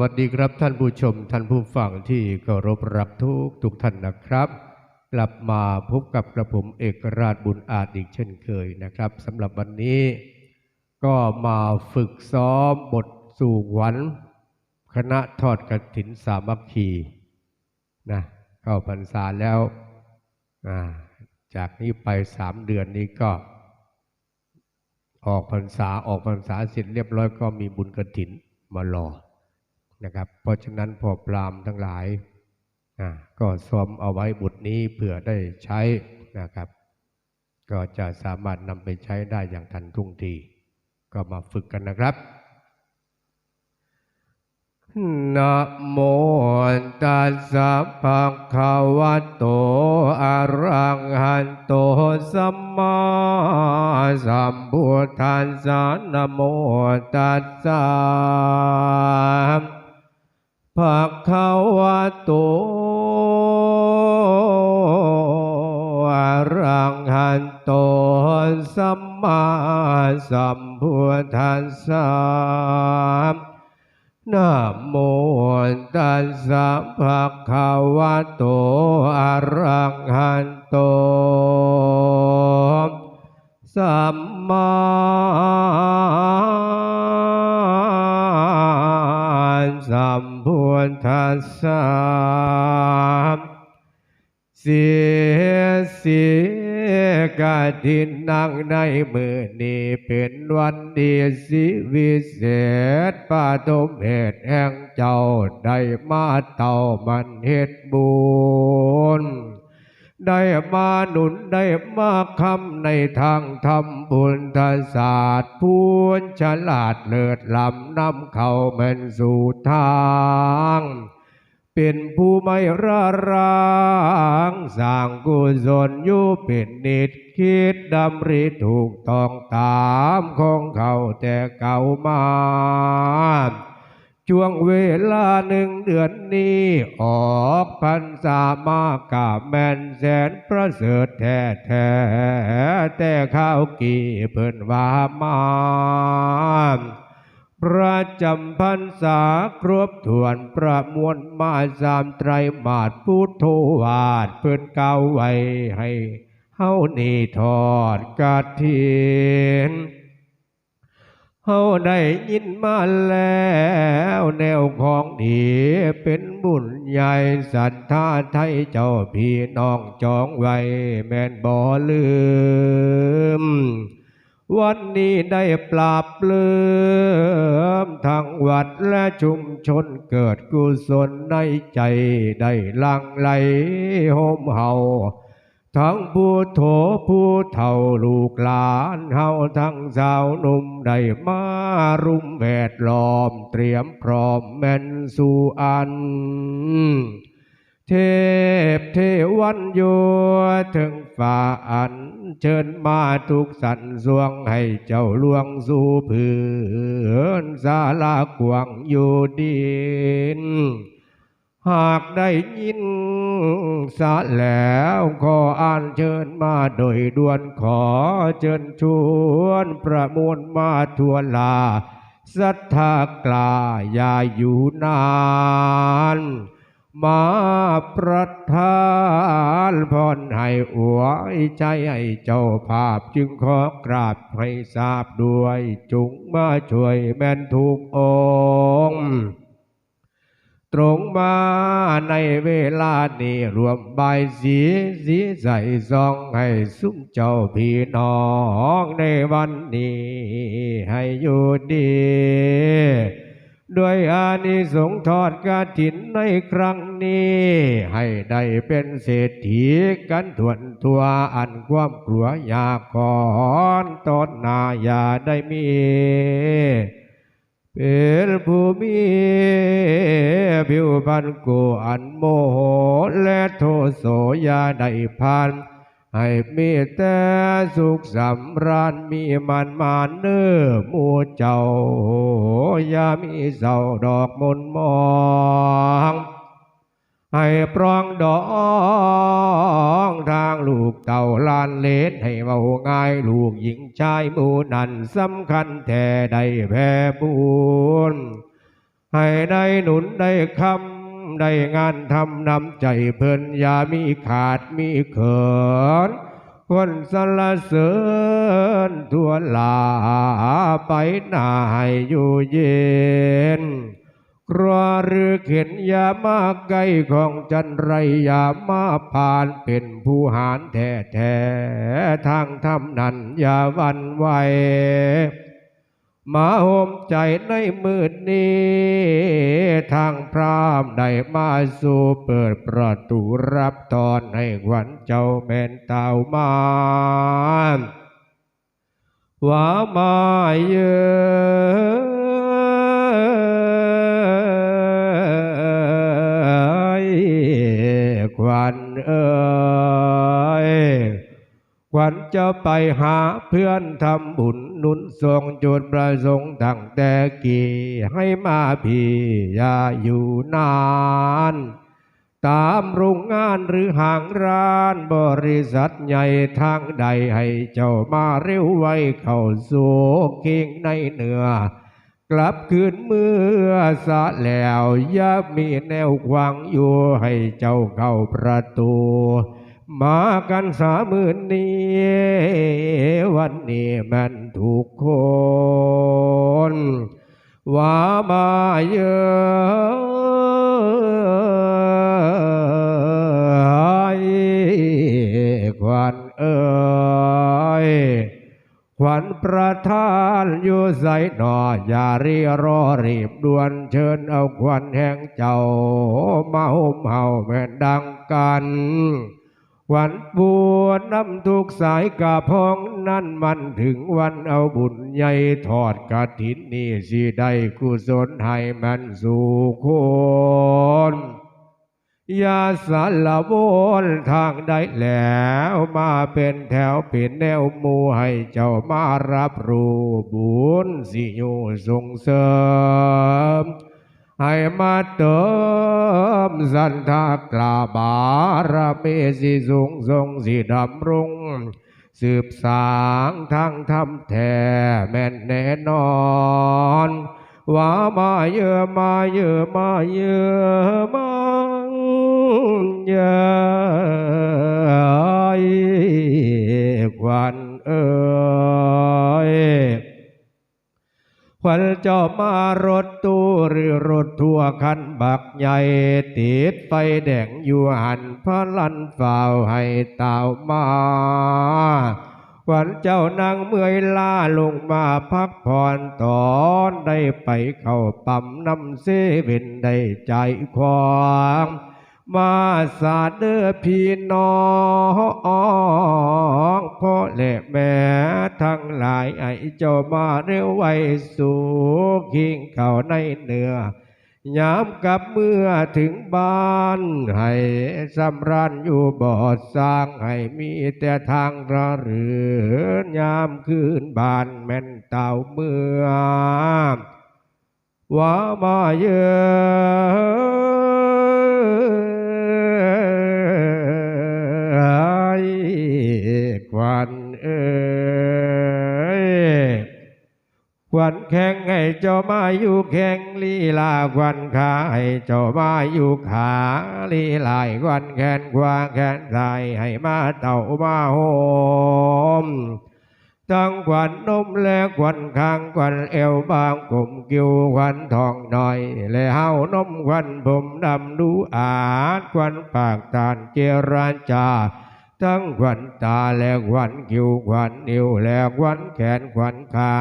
สวัสดีครับท่านผู้ชมท่านผู้ฟังที่เคารพรักทุกทุกท่านนะครับ กลับมาพบกับกระผมเอกราชบุญอาจอีกเช่นเคยนะครับสำหรับวันนี้ ก็มาฝึกซ้อมบทสู่ขวัญคณะทอดกฐินสามัคคีนะเข้าพรรษาแล้วจากนี้ไปสามเดือนนี้ก็ ออกพรรษาออกพรรษาเสร็จเรียบร้อยก็มีบุญกระถินมารอ นะครับ เพราะฉะนั้นพอปรามทั้งหลายก็ซ้อมเอาไว้บทนี้เผื่อได้ใช้นะครับ ก็จะสามารถนำไปใช้ได้อย่างทันท่วงที ก็มาฝึกกันนะครับนะโมตัสสะภะคะวะโตอะระหันโตสัมมาสัมพุทธัสสะนะโมตัสสะ ภะคะวะโตอะระหันโตสัมมาสัมพุทธัสสะนะโมตัสสะภะคะวะโตอะระหันโตสัมมาสัม พุทธัสสะเสียเสียกาทินนั่งในมือนี้เป็นวันดีสิวิเศษปาตมเหตุแห่งเจ้าได้มาเต่ามันเหตุบุญ ได้มาหนุนได้มาคำในทางทำบุญทศาสตร์พูนฉลาดเลิศลำนำเข้าแม่นสู่ทางเป็นผู้ไม่ระรางสร้างกุศลอยู่เป็นนิดคิดดำริถูกต้องตามของเขาแต่เก่ามา ช่วงเวลาหนึ่งเดือนนี้ ออกพรรษามากาแม่นแสนประเสริฐแท้แท้แต่ข้าวกี่เพิ่นว่ามาประจำพรรษาครบถ้วนประมวลมาสามไตรมาสพุทโธวาดเพิ่นเก่าไว้ให้เฮานี่ทอดกาถิน เฮาได้ยินมาแล้วแนวของดีเป็นบุญใหญ่ศรัทธาไทยเจ้าพี่น้องจองไว้แม่นบ่ลืม วันนี้ได้ปราบเลืมทั้งวัดและชุมชนเกิดกุศลในใจได้ลังไหลโหมเฮา ทั้งผู้โถผู้เฒ่าลูกหลานเฮาทั้งสาวหนุ่มได้มารุมแวดล้อมเตรียมพร้อมแม่นสู่อัน เทพเทวันโยถึงฝ่าอัน เชิญมาทุกสันสวงให้เจ้าลวงสู่พื้นศาลากวางอยู่ดิน หากได้ยินสะแล้วขออ่านเชิญมาโดยด่วนขอเชิญชวนประมวลมาทั่วลาศรัทธากลาอย่าอยู่นานมาประทานพรให้อวยใจให้เจ้าภาพจึงขอกราบให้ทราบด้วยจุงมาช่วยแม่นทุกองค์ ตรงมาในเวลานี้รวมบายสีสีใส่ซองให้ซุ้มเจ้าพี่น้องในวันนี้ ให้อยู่ดี ด้วยอานิสงส์ทอดกาถินในครั้งนี้ ให้ได้เป็นเศรษฐีกันทวนทัวอันความกลัวยากขอนตอนหนาอย่าได้มี เป็นผู้มีผิวพรรณกูอันโมโหและโทโสยาได้พันให้มีแต่สุขสำราญมีมันมานเนื้อมูเจ้าอย่ามีเศร้าดอกมนมอง ให้ปรองดองทางลูกเต่าลานเลนให้เบาง่ายลูกหญิงชายมูนันสำคัญแท้ได้แพ้บุญให้ได้หนุนได้คำได้งานทำนำใจเพิ่นอย่ามีขาดมีเขินคนสรรเสริญทั่วลาไปนาให้อยู่เย็น ครัวหรือเข็นยามาไกลของจันไรยามาผ่านเป็นผู้หารแท้แท้ทางทำนั้นอย่าวันไหวมาโฮมใจในมืดนี้ ทางพรามได้มาสู่เปิดประตูรับตอนให้ขวัญเจ้าแม่นเต่ามานว่ามาเยอะ ขวัญจะไปหาเพื่อนทำบุญนุนส่งจุดประสงค์ตั้งแต่กี่ให้มาพี่อย่าอยู่นาน ตามโรงงานหรือห้างร้านบริษัทใหญ่ทางใดให้เจ้ามาเร็วไว้เข้าสู่เก่งในเหนือกลับคืนเมื่อสะแล้วอย่ามีแนวขวางอยู่ให้เจ้าเข้าประตู มากันสามหมื่นนี้วันนี้มันถูกคน ว่ามาเยอะขวัญเอ้ยขวัญประทานอยู่ใส่หนออย่ารีรอรีบด่วนเชิญเอาขวัญแห่งเจ้ามาห่มเฮาแม่นดังกัน วัญปวดน้ำทุกสายกาพองนั่นมันถึงวันเอาบุญใหญ่ทอดกระถินนี่สิได้กุศลให้มันสู่คนยาสารวนทางได้แล้วมาเป็นแถวเป็นแนวมูให้เจ้ามารับรู้บุญสิอยู่ส่งเสริม ให้มาเติมสันทากลาบารมีสิสูงทรงสิดำรงสืบสางทางธรรมแท้แม่นแน่นอนว่ามาเยอะมาเยอะมาเยอะมาเยอะ ขวัญเจ้ามารถตู้หรือรถทัวร์คันบักใหญ่ติดไฟแดงอยู่หันพระลันฝ่าวให้เต่ามาขวัญเจ้านางเมื่อยล้าลงมาพักผ่อนตอนได้ไปเข้าปั๊มน้ำเซเว่นได้ใจความ มาสาเด้อพี่น้องพ่อและแม่ทั้งหลายไอ้เจ้ามาเร็วไว้สู่คิงเข้าในเนื้อยามกับเมื่อถึงบ้าน ให้สำราญอยู่บ่อสร้างให้มีแต่ทางระเรือยามคืนบ้านแม่นเต่าเมื่อว่ามาเยอะ วันแข่งให้เจ้ามาอยู่แข่งลีลาควันขาให้เจ้ามาอยู่ขาลีลายควันแขนขวาแขนซ้ายให้มาเต่ามาโฮมทั้งขวัญนมและขวัญคางขวัญเอวบางกลมกิ้วขวัญทองหน่อย และเฮานมขวัญผมดำดูอาจขวัญปากตานเจราจา ทั้งขวัญตาและขวัญคิวขวัญนิ้วและขวัญแขนขวัญขา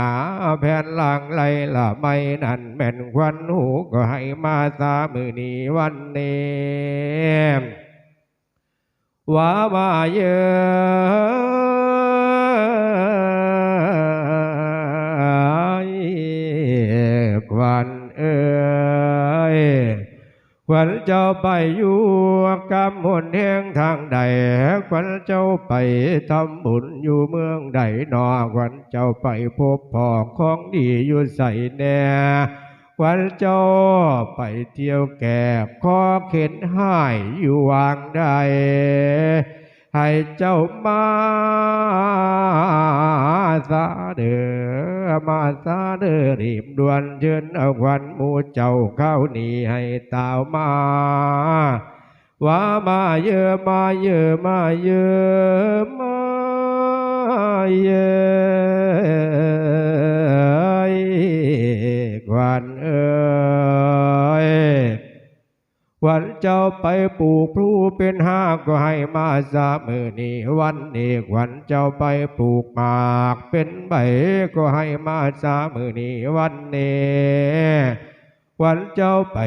แผ่นหลังไหลละไม่นั่นแม่นขวัญหูก็ให้มาสามือนี้วันนี้ว่ามาเยอะ ขวัญเจ้าไปอยู่กำมนแห่งทางใดขวัญเจ้าไปทำบุญอยู่เมืองใดนอขวัญเจ้าไปพบพ่อของดีอยู่ใส่แน่ขวัญเจ้าไปเที่ยวแก่ขอเข็นหายอยู่วางใด ให้เจ้ามาซาเด้อมาซาเด้อรีบด่วนเชิญเอาควันหมูเจ้าเข้านี่ให้ตาวมาว่ามาเยอะมาเยอะมาเยอะมาเยอะควันเอ้ย วันเจ้าไปปลูกพลูเป็นห้าก็ให้มาสามือนี้วันนี้วันเจ้าไปปลูกหมากเป็นใบก็ให้มาสามือนี้วันนี้วันเจ้าไป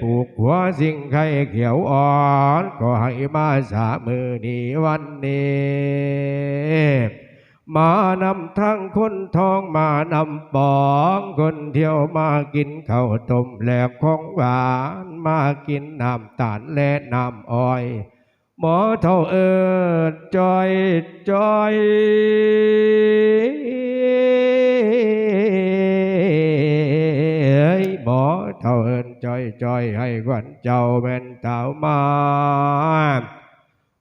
ปลูกหัวสิ่งไข่เขียวอ่อน ก็ให้มาสามือนี้วันนี้ มานำทั้งคนทองมานำปองคนเที่ยวมากินข้าวต้มแหลกของหวานมากินน้ำตาลและน้ำอ้อย หมอเท่าเอิดจอยจอยเอ้หมอเท่าเอินจอยจอยให้ขวัญเจ้าเป็นเต่ามา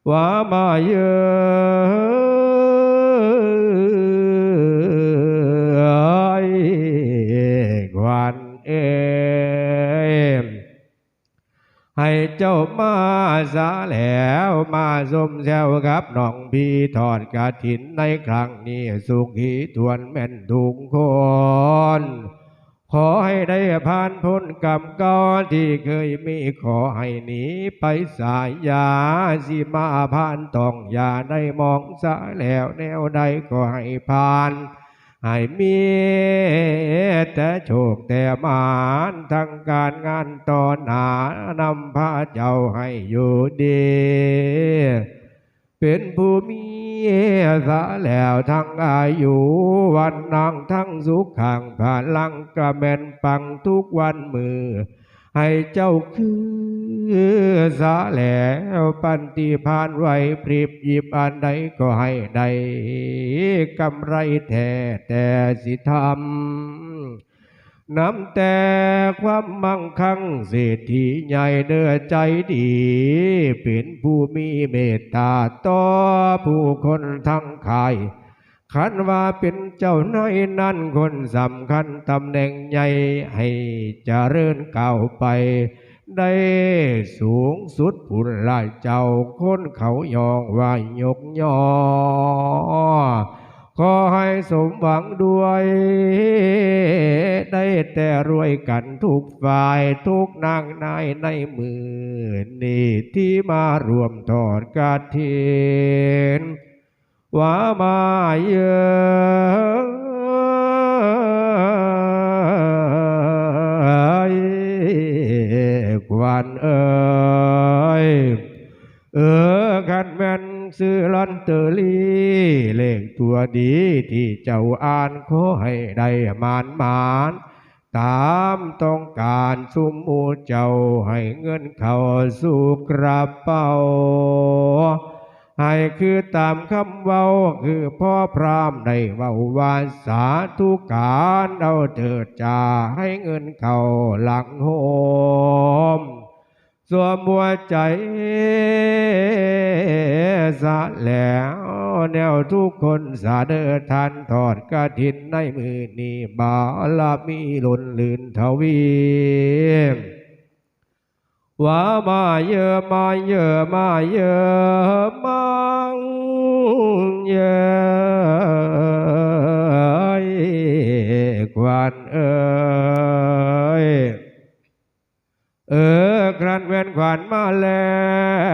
ว่ามาเยอะ เอ้ยให้เจ้ามาสาแล้วมาสมแซวกับน้องพี่ทอดกระถินในครั้งนี้สุขีทวนแม่นทุกคนขอให้ได้ผ่านพ้นกรรมเก่าที่เคยมีขอให้หนีไปสายยาสิมาผ่านต้องอย่าได้มองสาแล้วแนวใดก็ให้ผ่าน ให้มีแต่โชคแต่มานทั้งการงานต่อหนานำพาเจ้าให้อยู่ดี เป็นผู้มีสะแล้วทั้งอายุวันนางทั้งสุขขังพลังกระแมนปังทุกวันมือ ให้เจ้าคือสาแหลวปันติพานไว้ปรีบหยิบอันใดก็ให้ได้กำไรแท้แต่สิทำนำแต่ความมั่งคั่งเศรษฐีใหญ่เนื้อใจดี เป็นผู้มีเมตตาต่อผู้คนทั้งขาย ขันว่าเป็นเจ้านายนั่นคนสำคัญตำแหน่งใหญ่ให้เจริญก้าวไป ได้สูงสุดผุนลายเจ้าคนเขายองว่ายกยอขอให้สมหวังด้วย ได้แต่รวยกันทุกฝ่ายทุกนางนายในมือนี่ที่มารวมทอดกาเทน ว่ามาเยอะควันเอ้ยเออกันแม่นซื้อลอนเตอรี่เลขตัวดีที่เจ้าอ่านขอให้ได้มานมานตามต้องการสุมมูเจ้าให้เงินเข้าสู่กระเป๋า ให้คือตามคำเว้าคือพ่อพรามได้เว้าว่าสาธุการเอาเถิดจาให้เงินเขาหลังโฮมสวมัวใจสะแล้วแนวทุกคนสาเดอทานทอดกระถินในมือนี้บาลามีหล่นลืนทวี ว่ามาเยอะมาเยอะมาเยอะมังเยอะควันเอ้ยเออครันเวนขวัญมาแล้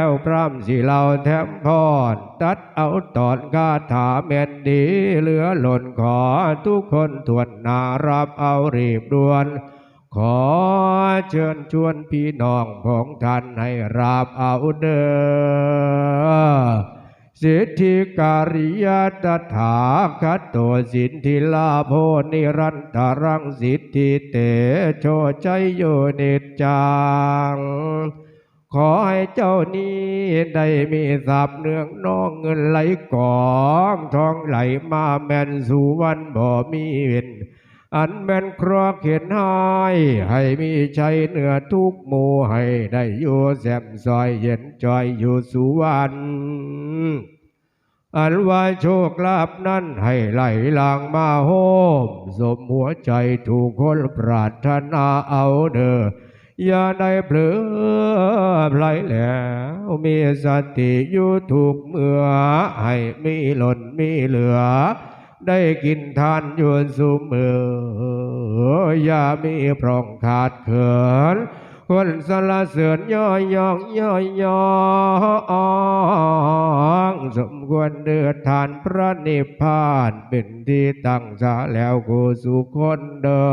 วพร่ำสิเราแถมพรตัดเอาตอนคาถาเม็ดดี เหลือหล่นขอทุกคนทวนนารับเอารีบด่วน ขอเชิญชวนพี่น้องของท่านให้รับเอาเด้อสิทธิการิยตถาคตโตสินทิลาโพนิรันตรังสิทธิเตโชใจโยนิจจังขอให้เจ้านี้ได้มีทรัพย์เนืองน้องเงินไหลกอง ทองไหลมาแม่นสู่วันบ่มีเว้น อันแม่นครัวเขียนให้ให้มีใจเหนือทุกหมู่ให้ได้อยู่แซมซอยเย็นจอยอยู่สุวรรณอันว่าโชคลาภนั้นให้ไหลหลางมาโฮมสมหัวใจถูกคนปรารถนาเอาเด้ออย่าได้เผลอไหลแล้วมีสติอยู่ถูกเมื่อให้มีหล่นมีเหลือ ได้กินทานยวนสุมืออย่ามีพร่องขาดเขินคนสละเสือนย่อยย่องย่อยย่องสมควรเดือดทานพระนิพพานเป็นที่ตั้งสาแล้วกูสุคนเดิ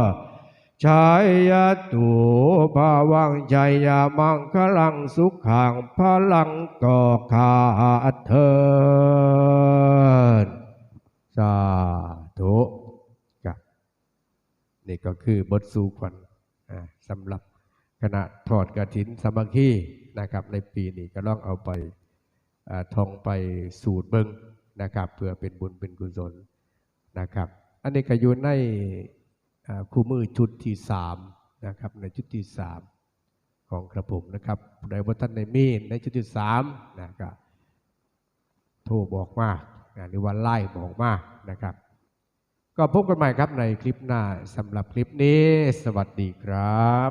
มชายยะตูภาวังใจยามังคลังสุขังพลังก่อขาดเทิน สาธุครับนี่ก็คือบทสูขวัญสำหรับคณะทอดกระถินสมัคคีนะครับ ในปีนี้ก็ลองเอาไปอท่องไปสูตรเบิงนะครับเพื่อเป็นบุญเป็นกุศลนะครับ อันนี้ก็อยู่ในคู่มือชุดที่สามนะครับในชุดที่สามของกระผมนะครับในวัฒนในมีนในชุดที่สามนะครับโทรบอกมานะ หรือว่าไล่หมองมากนะครับ ก็พบกันใหม่ครับในคลิปหน้าสำหรับคลิปนี้ สวัสดีครับ